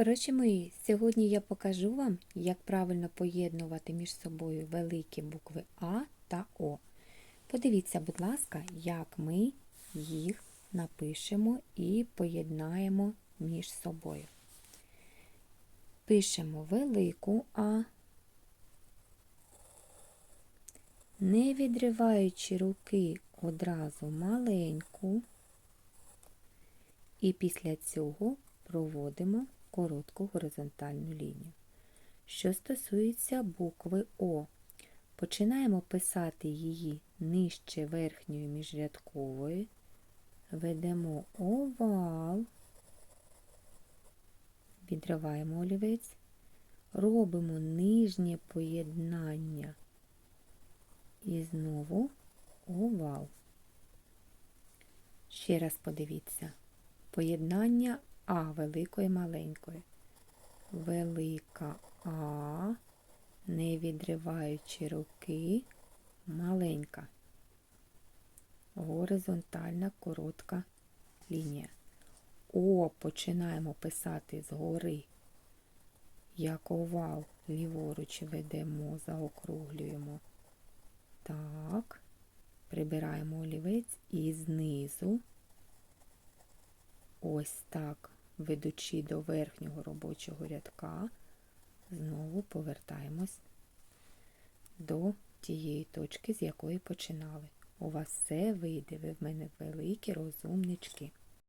хороші мої! Сьогодні я покажу вам, як правильно поєднувати між собою великі букви А та О. Подивіться, будь ласка, як ми їх напишемо і поєднаємо між собою. Пишемо велику А, не відриваючи руки одразу маленьку. І після цього проводимо коротку горизонтальну лінію. Що стосується букви О, починаємо писати її нижче верхньої міжрядкової, ведемо овал, відриваємо олівець, робимо нижнє поєднання і знову овал. Ще раз подивіться. Поєднання А великої маленької. Велика А, не відриваючи руки, маленька. Горизонтальна коротка лінія. О починаємо писати згори. Як овал ліворуч ведемо, заокруглюємо. Так, прибираємо олівець і знизу ось так, ведучи до верхнього робочого рядка, знову повертаємось до тієї точки, з якої починали. У вас все вийде, ви в мене великі розумнички.